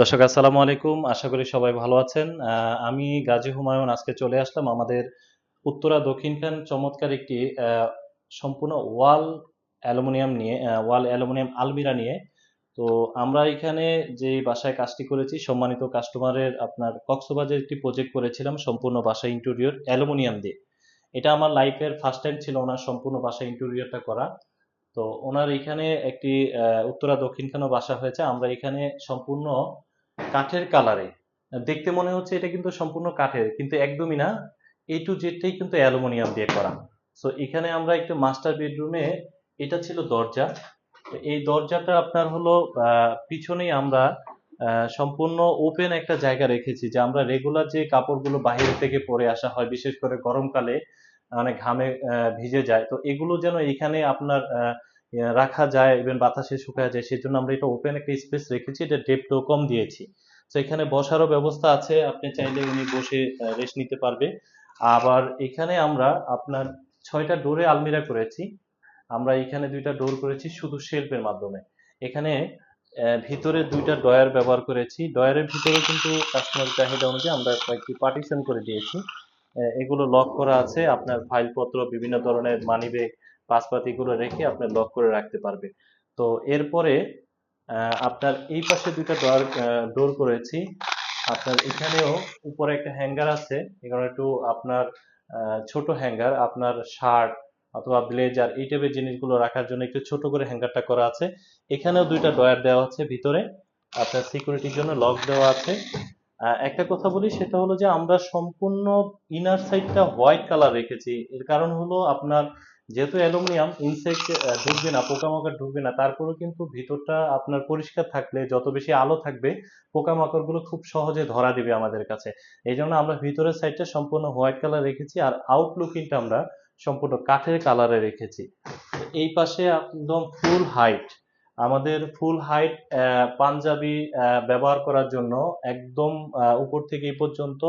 দর্শক, আসসালামু আলাইকুম। আশা করি সবাই ভালো আছেন। আমি গাজী হুমায়ুন আজকে চলে আসলাম আমাদের উত্তরা দক্ষিণখান চমৎকার একটি সম্পূর্ণ ওয়াল অ্যালুমিনিয়াম নিয়ে ওয়াল অ্যালুমিনিয়াম আলমিরা নিয়ে। তো আমরা এখানে যে বাসায় কাজটি করেছি, সম্মানিত কাস্টমারের আপনার কক্সবাজার একটি প্রজেক্ট করেছিলাম সম্পূর্ণ বাসা ইন্টেরিয়র অ্যালুমিনিয়াম দিয়ে। এটা আমার লাইফের ফার্স্ট টাইম ছিল ওনার সম্পূর্ণ বাসা ইন্টেরিয়রটা করা। তো ওনার এখানে একটি উত্তরা দক্ষিণখানও বাসা হয়েছে। আমরা এখানে সম্পূর্ণ কাঠের কালারে দেখতে মনে হচ্ছে এটা কিন্তু সম্পূর্ণ কাঠের, কিন্তু একদমই না। এ টু জেডটাই কিন্তু অ্যালুমিনিয়াম দিয়ে করা। সো এখানে আমরা একটু মাস্টার বেডরুমে এটা ছিল দরজা। এই দরজাটা আপনার হলো পিছনেই আমরা সম্পূর্ণ ওপেন একটা জায়গা রেখেছি, যে আমরা রেগুলার যে কাপড়গুলো বাইরে থেকে পরে আসা হয়, বিশেষ করে গরমকালে মানে ঘামে ভিজে যায়। তো এগুলো যেন এখানে আপনার রাখা যায় ইভেন বাতাসে শুকায় যায় সেজন্য আমরা এটা ওপেন একটা স্পেস রেখেছি, এটা ডেপটাও কম দিয়েছি। তো এখানে বসারও ব্যবস্থা আছে, আপনি চাইলে উনি বসে রেস্ট নিতে পারবে। আবার এখানে আমরা আপনার ছয়টা ডোরে আলমিরা করেছি। আমরা এখানে দুইটা ডোর করেছি শুধু শেলফের মাধ্যমে। এখানে ভিতরে দুইটা ডয়ার ব্যবহার করেছি। ডয়ারের ভিতরে কিন্তু কাস্টমার চাহিদা অনুযায়ী আমরা কয়েকটি পার্টিশন করে দিয়েছি। এগুলো লক করা আছে, আপনার ফাইলপত্র বিভিন্ন ধরনের মানি ব্যাগ পাসপাতিগুলো রেখে আপনার লক করে রাখতে পারবে। তো এরপরে আপনার এই পাশে দুইটা ডোর ডোর করেছি। আপনার এখানেও উপরে একটা হ্যাঙ্গার আছে। এখানে একটু আপনার ছোট হ্যাঙ্গার আপনার শার্ট অথবা ব্লেজার এই টাইপের জিনিসগুলো রাখার জন্য একটু ছোট করে হ্যাঙ্গারটা করা আছে। এখানেও দুইটা ডয়ার দেওয়া আছে ভিতরে। আপনার সিকিউরিটির জন্য লক দেওয়া আছে। একটা কথা বলি, সেটা হলো যে আমরা সম্পূর্ণ ইনার সাইডটা হোয়াইট কালার রেখেছি। এর কারণ হলো আপনার যেহেতু অ্যালুমিনিয়াম ইনসেক্ট ঢুকবে না, পোকামাকড় ঢুকবে না, তারপরেও কিন্তু ভিতরটা আপনার পরিষ্কার থাকলে যত বেশি আলো থাকবে, পোকামাকড়গুলো খুব সহজে ধরা দিবে আমাদের কাছে। এই জন্য আমরা ভিতরের সাইডটা সম্পূর্ণ হোয়াইট কালার রেখেছি আর আউটলুকিংটা আমরা সম্পূর্ণ কাঠের কালারে রেখেছি। এই পাশে একদম ফুল হাইট আমাদের ফুল হাইট পাঞ্জাবি ব্যবহার করার জন্য একদম উপর থেকে এই পর্যন্ত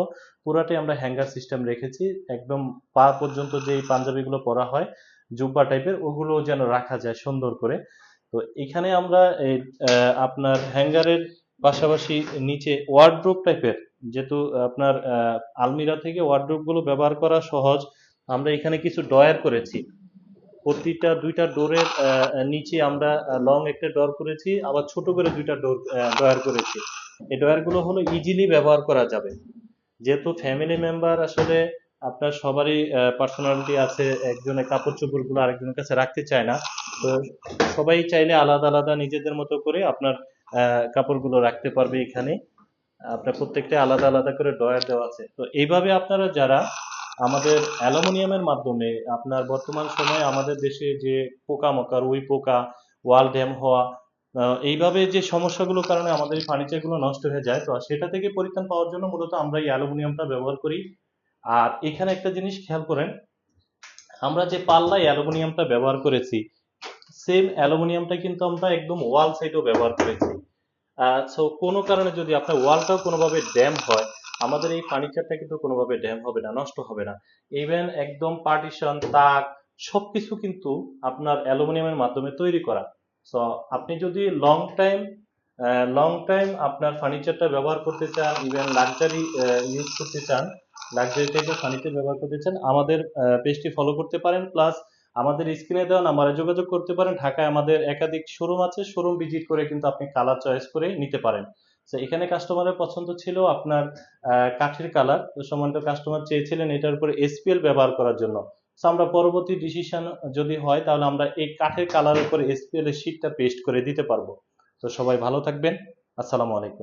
পুরাটাই আমরা হ্যাঙ্গার সিস্টেম রেখেছি। একদম পা পর্যন্ত যে পাঞ্জাবিগুলো পরা হয়, জুব্বা টাইপের ওগুলো যেন রাখা যায় সুন্দর করে। তো এখানে আমরা আপনার হ্যাঙ্গারের পাশাপাশি নিচে ওয়ার্ড্রোব টাইপের যেহেতু আপনার আলমিরা থেকে ওয়ার্ড্রোবগুলো ব্যবহার করা সহজ, আমরা এখানে কিছু ডয়ার করেছি। প্রতিটা দুইটা ডোরের নিচে আমরা লং একটা ডোর করেছি, আবার ছোট করে দুইটা ডোর ডয়ার করেছি। এই ডয়ারগুলো হলো ইজিলি ব্যবহার করা যাবে। যেহেতু ফ্যামিলি মেম্বার আসলে আপনার সবারই পার্সোনালিটি আছে, একজনের কাপড় চোপড়গুলো আরেকজনের কাছে রাখতে চায় না, তো সবাই চাইলে আলাদা আলাদা নিজেদের মতো করে আপনার কাপড়গুলো রাখতে পারবে এখানে। আপনার প্রত্যেকটা আলাদা আলাদা করে ডয়ার দেওয়া আছে। তো এইভাবে আপনারা যারা আমাদের অ্যালুমিনিয়ামের মাধ্যমে আপনার বর্তমান সময়ে আমাদের দেশে যে পোকামাকড়, উই পোকা ওয়াল ড্যাম হওয়া এইভাবে যে সমস্যাগুলোর কারণে আমাদের ফার্নিচারগুলো নষ্ট হয়ে যায়, তো সেটা থেকে পরিত্রাণ পাওয়ার জন্য মূলত আমরা এই অ্যালুমিনিয়ামটা ব্যবহার করি। আর এখানে একটা জিনিস খেয়াল করেন, আমরা যে পাল্লায় অ্যালুমিনিয়ামটা ব্যবহার করেছি, সেম অ্যালুমিনিয়ামটা কিন্তু আমরা একদম ওয়াল সাইডেও ব্যবহার করেছি। সো কোনো কারণে যদি আপনার ওয়ালটাও কোনোভাবে ড্যাম হয় আমাদের এই ফার্নিচারটা কিন্তু কোনোভাবে ড্যাম হবে না, নষ্ট হবে না। ইভেন একদম পার্টিশন তাক, সবকিছু কিন্তু আপনার অ্যালুমিনিয়ামের মাধ্যমে তৈরি করা। সো আপনি যদি লং টাইম লং টাইম আপনার ফার্নিচারটা ব্যবহার করতে চান ইভেন লাক্সারি ইউজ করতে চান লাক্সারি টাইপের ফার্নিচার ব্যবহার করতে চান, আমাদের পেজটি ফলো করতে পারেন প্লাস আমাদের স্ক্রিনে দেওয়া নাম্বারে যোগাযোগ করতে পারেন। ঢাকায় আমাদের একাধিক শোরুম আছে শোরুম ভিজিট করে কিন্তু আপনি কালার চয়েস করে নিতে পারেন। তো এখানে কাস্টমারের পছন্দ ছিল আপনার কাঠের কালার তো সম্মানিত কাস্টমার চেয়েছিলেন এটার উপরে এসপিএল ব্যবহার করার জন্য। তো আমরা পরবর্তী ডিসিশন যদি হয়, তাহলে আমরা এই কাঠের কালারের উপরে এসপিএল এর শীটটা পেস্ট করে দিতে পারব। তো সবাই ভালো থাকবেন। আসসালামু আলাইকুম।